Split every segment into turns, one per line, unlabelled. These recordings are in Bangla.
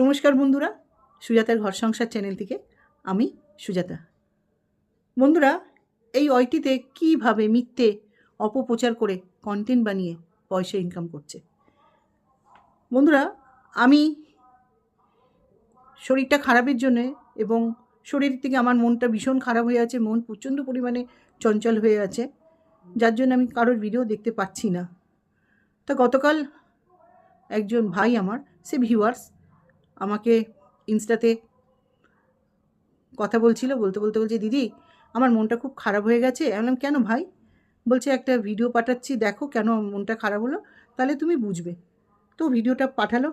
নমস্কার বন্ধুরা, সুজাতার ঘর সংসার চ্যানেল থেকে আমি সুজাতা। বন্ধুরা, এই অয়টিতে কীভাবে মিথ্যে অপপ্রচার করে কন্টেন্ট বানিয়ে পয়সা ইনকাম করছে? বন্ধুরা, আমি শরীরটা খারাপের জন্যে এবং শরীর থেকে আমার মনটা ভীষণ খারাপ হয়ে আছে, মন প্রচণ্ড পরিমাণে চঞ্চল হয়ে আছে, যার জন্য আমি কারোর ভিডিও দেখতে পাচ্ছি না। তা গতকাল একজন ভাই আমার, সে ভিউয়ার্স আমাকে ইনস্টাতে কথা বলছিল, বলতে বলতে বলছে, দিদি, আমার মনটা খুব খারাপ হয়ে গেছে। আমি বললাম, কেন ভাই? বলছে, একটা ভিডিও পাঠাচ্ছি, দেখো কেন মনটা খারাপ হলো, তাহলে তুমি বুঝবে। তো ভিডিওটা পাঠালো।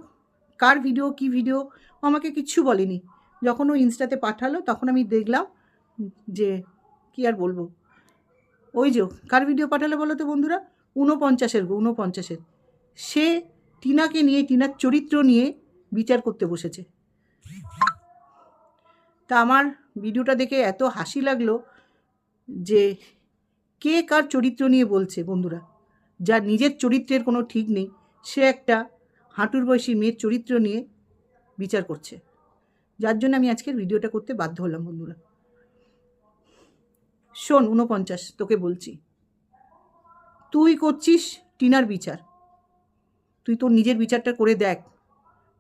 কার ভিডিও, কি ভিডিও আমাকে কিচ্ছু বলেনি। যখন ও ইনস্টাতে পাঠালো, তখন আমি দেখলাম যে, কি আর বলব? ওই যে, কার ভিডিও পাঠালো বলো তো বন্ধুরা? ঊনপঞ্চাশের গো, ঊনপঞ্চাশের। সে টিনাকে নিয়ে, টিনার চরিত্র নিয়ে বিচার করতে বসেছে। তা আমার ভিডিওটা দেখে এত হাসি লাগল যে কে কার চরিত্র নিয়ে বলছে বন্ধুরা? যার নিজের চরিত্রের কোনো ঠিক নেই, সে একটা হাঁটুর বয়সী মেয়ের চরিত্র নিয়ে বিচার করছে। যার জন্য আমি আজকের ভিডিওটা করতে বাধ্য হলাম বন্ধুরা। শোন, ঊনপঞ্চাশ, তোকে বলছি। তুই করছিস টিনার বিচার। তুই তোর নিজের বিচারটা করে দেখ।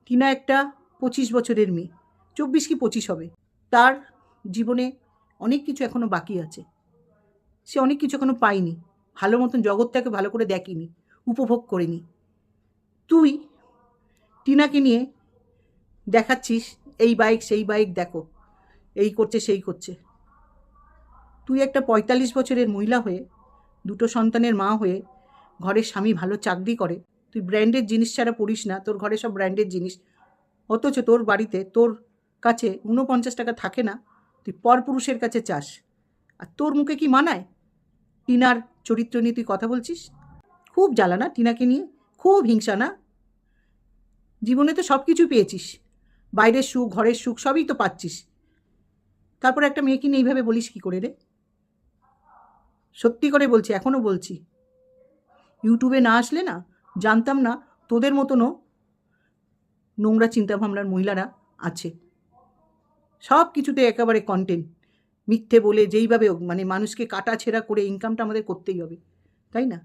টিনা একটা পঁচিশ বছরের মেয়ে, চব্বিশ কি পঁচিশ হবে। তার জীবনে অনেক কিছু এখনও বাকি আছে। সে অনেক কিছু এখনও পায়নি, ভালো মতন জগৎটাকে ভালো করে দেখেনি, উপভোগ করেনি। তুই টিনাকে নিয়ে দেখাচ্ছিস, এই বাইক সেই বাইক দেখো, এই করছে, সেই করছে। তুই একটা পঁয়তাল্লিশ বছরের মহিলা হয়ে, দুটো সন্তানের মা হয়ে, ঘরের স্বামী ভালো চাকরি করে তুই ব্র্যান্ডের জিনিস ছাড়া পড়িস না, তোর ঘরে সব ব্র্যান্ডের জিনিস। অথচ তোর বাড়িতে তোর কাছে ঊনপঞ্চাশ টাকা থাকে না, তুই পরপুরুষের কাছে চাস। আর তোর মুখে কি মানায়? টিনার চরিত্র নিয়ে তুই কথা বলছিস? খুব জ্বালা না টিনাকে নিয়ে, খুব হিংসা না? জীবনে তো সব কিছু পেয়েছিস। বাইরের সুখ, ঘরের সুখ, সবই তো পাচ্ছিস। তারপর একটা মেয়েকে নিয়ে এইভাবে বলিস কী করে রে? সত্যি করে বলছি এখনও বলছি। ইউটিউবে না আসলে না জানতাম না তোদের মতনও নোংরা চিন্তাভাবনার মহিলারা আছে। সব কিছুতে একেবারে কন্টেন্ট মিথ্যে বলে যেইভাবে মানে মানুষকে কাটা ছেঁড়া করে ইনকামটা আমাদের করতেই হবে, তাই না?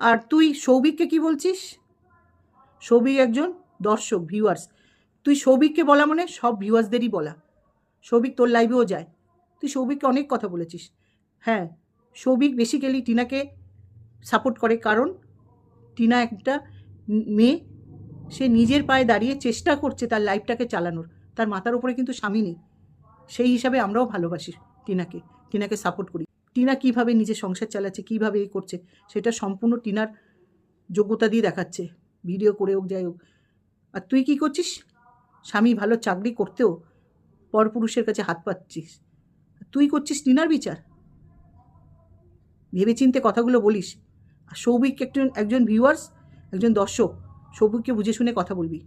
আর তুই সৌভিককে কি বলছিস? সৌভিক একজন দর্শক ভিউয়ার্স তুই সৌভিককে বলা মানে সব ভিউয়ার্সদেরই বলা। সৌভিক তোর লাইভেও যায়। তুই সৌভিককে অনেক কথা বলেছিস। হ্যাঁ সৌভিক বেসিক্যালি টিনাকে সাপোর্ট করে। কারণ টিনা একটা মেয়ে, সে নিজের পায়ে দাঁড়িয়ে চেষ্টা করছে তার লাইফটাকে চালানোর। তার মাথার উপরে কিন্তু স্বামী নেই। সেই হিসাবে আমরাও ভালোবাসি টিনাকে টিনাকে সাপোর্ট করি। টিনা কীভাবে নিজের সংসার চালাচ্ছে, কীভাবে এই করছে, সেটা সম্পূর্ণ টিনার যোগ্যতা দিয়ে দেখাচ্ছে। ভিডিও করে হোক, যাই হোক। আর তুই কী করছিস? স্বামী ভালো চাকরি করতেও পরপুরুষের কাছে হাত পাচ্ছিস। তুই করছিস টিনার বিচার? ভেবেচিন্তে কথাগুলো বলিস। আর সৌভিক একজন একজন ভিউয়ার্স একজন দর্শক, সৌভিককে বুঝে শুনে কথা বলবি।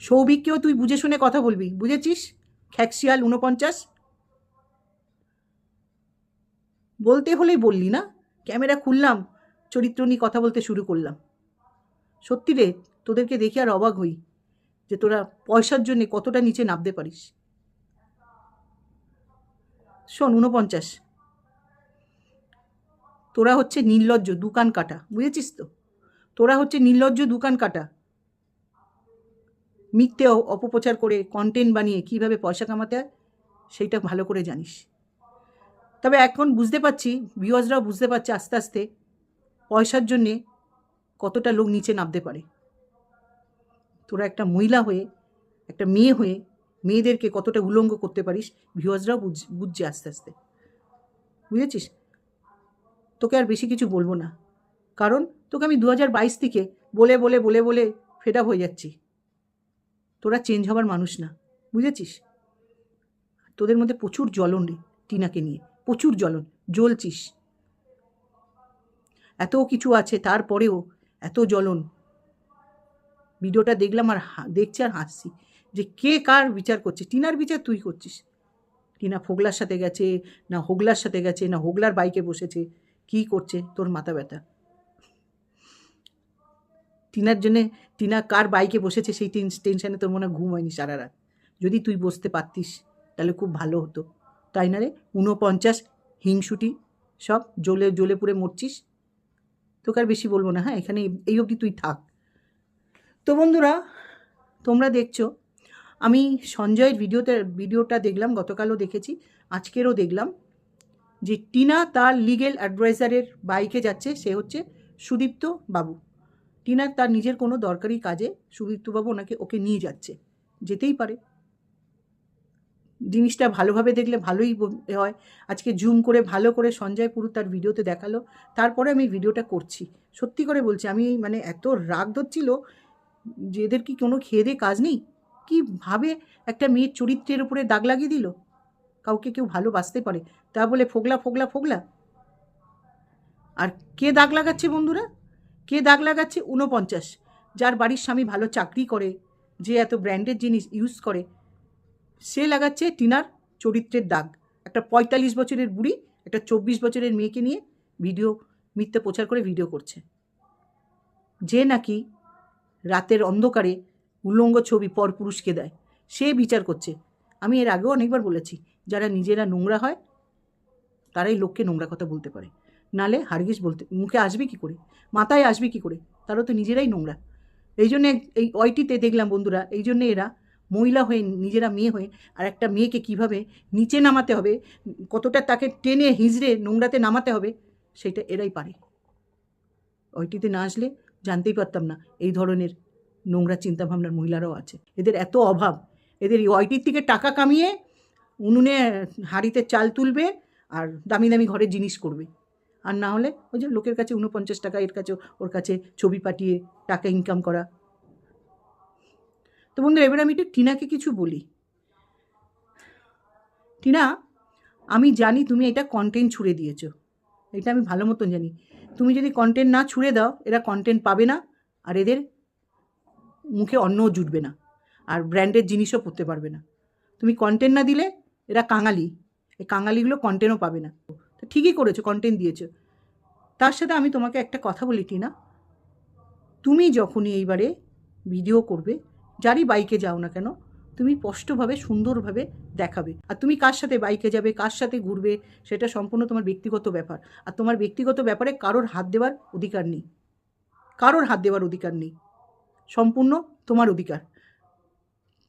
সৌভিককেও তুই বুঝে শুনে কথা বলবি, বুঝেছিস? খ্যাকশিয়াল ঊনপঞ্চাশ। বলতে হলেই বললি না। ক্যামেরা খুললাম, চরিত্র নিয়ে কথা বলতে শুরু করলাম। সত্যি রে, তোদেরকে দেখে আর অবাক হই যে তোরা পয়সার জন্যে কতটা নিচে নামতে পারিস। শোন, ঊনপঞ্চাশ। তোরা হচ্ছে নির্লজ্জ, দোকান কাটা, বুঝেছিস তো? তোরা হচ্ছে নির্লজ্জ, দোকান কাটা। মিথ্যে অপপ্রচার করে কন্টেন্ট বানিয়ে কীভাবে পয়সা কামাতে হয়, সেইটা ভালো করে জানিস। তবে এখন বুঝতে পারছি ভিউয়ার্সরাও বুঝতে পারছে আস্তে আস্তে পয়সার জন্যে কতটা লোক নিচে নামতে পারে। তোরা একটা মহিলা হয়ে, একটা মেয়ে হয়ে মেয়েদেরকে কতটা উলঙ্গ করতে পারিস ভিউয়ার্সরাও বুঝ, বুঝছে আস্তে আস্তে। বুঝেছিস? তোকে আর বেশি কিছু বলব না। কারণ তোকে আমি দু হাজার বাইশ থেকে বলে বলে বলে বলে ফেড আপ হয়ে যাচ্ছি। তোরা চেঞ্জ হবার মানুষ না, বুঝেছিস? তোদের মধ্যে প্রচুর জ্বলন রে টিনাকে নিয়ে, প্রচুর জ্বলন, জ্বলছিস। এত কিছু আছে, তারপরেও এত জ্বলন। ভিডিওটা দেখলাম আর দেখছি আর হাসছি যে কে কার বিচার করছে, টিনার বিচার তুই করছিস। টিনা ফোগলার সাথে গেছে, না হোগলার সাথে গেছে, না হোগলার বাইকে বসেছে। কী করছে তোর মাথা ব্যথা? টিনার জন্যে, টিনা কার বাইকে বসেছে সেই টেনশানে তোর মনে হয় ঘুম হয়নি সারা রাত যদি তুই বসতে পারতিস, তাহলে খুব ভালো হতো। তাই না রে? ঊনপঞ্চাশ, হিংসুটি, সব জ্বলে জ্বলে পুড়ে মরছিস? তোকে আর বেশি বলব না হ্যাঁ? এখানে এই অবধি তুই থাক। তো বন্ধুরা, তোমরা দেখছ, আমি সঞ্জয়ের ভিডিওতে, ভিডিওটা দেখলাম, গতকালও দেখেছি, আজকেরও দেখলাম। যে টিনা তার লিগেল অ্যাডভাইজারের বাইকে যাচ্ছে, সে হচ্ছে সুদীপ্ত বাবু। টিনা তার নিজের কোনো দরকারি কাজে সুদীপ্তবাবু ওনাকে, ওকে নিয়ে যাচ্ছে। যেতেই পারে। জিনিসটা ভালোভাবে দেখলে ভালোই হয়। আজকে জুম করে, ভালো করে সঞ্জয় পুরো তার ভিডিওতে দেখাল। তারপরে আমি ভিডিওটা করছি। সত্যি করে বলছি, আমি মানে এত রাগ ধরছিল যে এদের কি কোনো খেয়ে কাজ নেই? কি ভাবে একটা মেয়ের চরিত্রের উপরে দাগ লাগিয়ে দিল? কাউকে কেউ ভালোবাসতে পারে। তা বলে ফোগলা ফোগলা ফোগলা। আর কে দাগ লাগাচ্ছে বন্ধুরা? কে দাগ লাগাচ্ছে? ঊনপঞ্চাশ। যার বাড়ির স্বামী ভালো চাকরি করে, যে এত ব্র্যান্ডেড জিনিস ইউজ করে, সে লাগাচ্ছে টিনার চরিত্রের দাগ। একটা পঁয়তাল্লিশ বছরের বুড়ি, একটা চব্বিশ বছরের মেয়েকে নিয়ে ভিডিও, মিথ্যে প্রচার করে ভিডিও করছে। যে নাকি রাতের অন্ধকারে উল্লঙ্গ ছবি পরপুরুষকে দেয়, সে বিচার করছে। আমি এর আগেও অনেকবার বলেছি, যারা নিজেরা নোংরা হয় তারাই লোককে নোংরা কথা বলতে পারে। নালে হারগিস বলতে, মুখে আসবে কি করে? মাথায় আসবে কি করে? তারা তো নিজেরাই নোংরা। এই জন্যে এই ওয়াইটিতে দেখলাম বন্ধুরা, এই জন্যে এরা মহিলা হয়ে, নিজেরা মেয়ে হয়ে, আর একটা মেয়েকে কীভাবে নিচে নামাতে হবে, কতটা তাকে টেনে হিজড়ে নোংরাতে নামাতে হবে, সেটা এরাই পারে। ওইটিতে না আসলে জানতেই পারতাম না, এই ধরনের নোংরা চিন্তাভাবনার মহিলারাও আছে। এদের এত অভাব, এদের এই ওইটির থেকে টাকা কামিয়ে উনুনে হাঁড়িতে চাল তুলবে আর দামি দামি ঘরের জিনিস করবে। আর না হলে ওই যে লোকের কাছে উনপঞ্চাশ টাকা, এর কাছে ওর কাছে ছবি পাঠিয়ে টাকা ইনকাম করা। তো বন্ধুরা, এবার আমি একটু টিনাকে কিছু বলি। টিনা, আমি জানি তুমি এটা কন্টেন্ট ছুড়ে দিয়েছ। এটা আমি ভালো মতন জানি। তুমি যদি কন্টেন্ট না ছুড়ে দাও, এরা কন্টেন্ট পাবে না আর এদের মুখে অন্নও জুটবে না আর ব্র্যান্ডের জিনিসও পরতে পারবে না। তুমি কন্টেন্ট না দিলে এরা কাঙালি। এই কাঙালিগুলো কন্টেন্টও পাবে না। তো ঠিকই করেছ কন্টেন্ট দিয়েছ। তার সাথে আমি তোমাকে একটা কথা বলি, টিনা। তুমি যখনই এইবারে ভিডিও করবে, যারই বাইকে যাও না কেন, তুমি স্পষ্টভাবে, সুন্দরভাবে দেখাবে। আর তুমি কার সাথে বাইকে যাবে, কার সাথে ঘুরবে, সেটা সম্পূর্ণ তোমার ব্যক্তিগত ব্যাপার। আর তোমার ব্যক্তিগত ব্যাপারে কারোর হাত দেওয়ার অধিকার নেই। কারোর হাত দেওয়ার অধিকার নেই। সম্পূর্ণ তোমার অধিকার।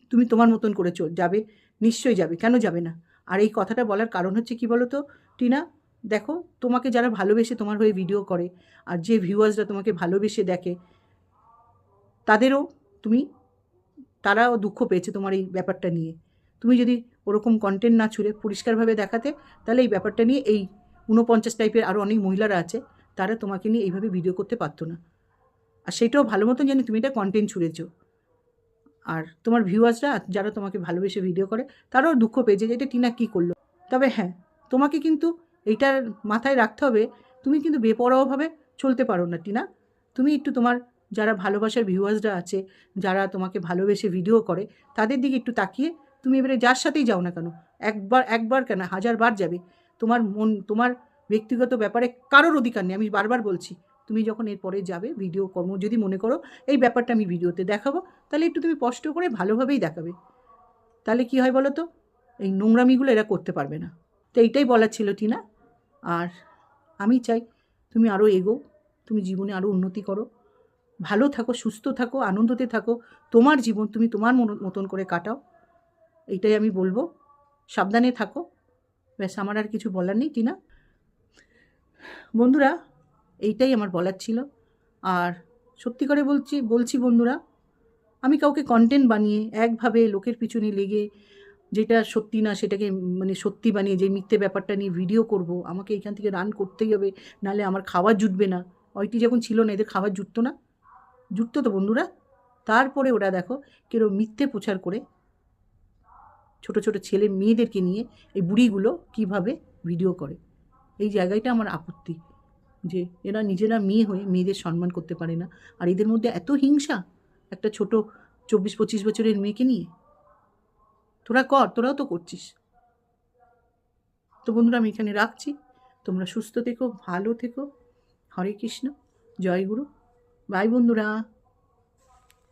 তুমি তোমার মতন করে চল, যাবে, নিশ্চয়ই যাবে। কেন যাবে না? আর এই কথাটা বলার কারণ হচ্ছে কি বলো তো টিনা, দেখো, তোমাকে যারা ভালোবেসে তোমার হয়ে ভিডিও করে আর যে ভিউয়ার্সরা তোমাকে ভালোবেসে দেখে, তাদেরও তুমি, তারাও দুঃখ পেয়েছে তোমার এই ব্যাপারটা নিয়ে। তুমি যদি ওরকম কন্টেন্ট না ছুড়ে পরিষ্কারভাবে দেখাতে, তাহলে এই ব্যাপারটা নিয়ে এই ঊনপঞ্চাশ টাইপের আরও অনেক মহিলারা আছে, তারা তোমাকে নিয়ে এইভাবে ভিডিও করতে পারতো না। আর সেটাও ভালো মতন জানি তুমি এটা কন্টেন্ট ছুড়েছো। আর তোমার ভিউয়ার্সরা যারা তোমাকে ভালোবেসে ভিডিও করে, তারাও দুঃখ পেয়েছে যে এটা টিনা কী করল। তবে হ্যাঁ তোমাকে কিন্তু এইটার মাথায় রাখতে হবে, তুমি কিন্তু বেপরোয়াভাবে চলতে পারো না টিনা। তুমি একটু তোমার যারা ভালোবাসার ভিউয়ার্সরা আছে, যারা তোমাকে ভালোবেসে ভিডিও করে, তাদের দিকে একটু তাকিয়ে তুমি এবারে যার সাথেই যাও না কেন? একবার একবার কেন? হাজারবার যাবে। তোমার মন, তোমার ব্যক্তিগত ব্যাপারে কারোর অধিকার নেই। আমি বারবার বলছি তুমি যখন এরপরে যাবে ভিডিও কর্ম যদি মনে করো এই ব্যাপারটা আমি ভিডিওতে দেখাবো, তাহলে একটু তুমি স্পষ্ট করে ভালোভাবেই দেখাবে। তাহলে কি হয় বলো তো এই নোংরামিগুলো এরা করতে পারবে না। তো এইটাই বলার ছিল টিনা। আর আমি চাই তুমি আরও এগো, তুমি জীবনে আরও উন্নতি করো। ভালো থাকো, সুস্থ থাকো, আনন্দতে থাকো। তোমার জীবন তুমি তোমার মতন করে কাটাও। এইটাই আমি বলব। সাবধানে থাকো। ব্যাস, আমার আর কিছু বলার নেই টিনা। বন্ধুরা এইটাই আমার বলার ছিল। আর সত্যি করে বলছি বলছি বন্ধুরা, আমি কাউকে কন্টেন্ট বানিয়ে একভাবে লোকের পিছনে লেগে যেটা সত্যি না, সেটাকে মানে সত্যি বানিয়ে যে মিথ্যে ব্যাপারটা নিয়ে ভিডিও করব, আমাকে এখান থেকে রান করতেই হবে, নাহলে আমার খাবার জুটবে না। ওইটি যখন ছিল না, এদের খাবার জুটতো না, জুটতো তো বন্ধুরা। তারপরে ওরা দেখো, কেউ মিথ্যে প্রচার করে ছোট ছোট ছেলে মেয়েদেরকে নিয়ে এই বুড়িগুলো কীভাবে ভিডিও করে। এই জায়গাটা আমার আপত্তি। যে এরা নিজেরা মেয়ে হয়ে মেয়েদের সম্মান করতে পারে না। আর এদের মধ্যে এত হিংসা, একটা ছোট চব্বিশ পঁচিশ বছরের মেয়েকে নিয়ে। তোরা কর, তোরাও তো করছিস। তো বন্ধুরা, আমি এখানে রাখছি। তোমরা সুস্থ থেকো, ভালো থেকো। হরে কৃষ্ণ, জয় গুরু। বাই বন্ধুরা।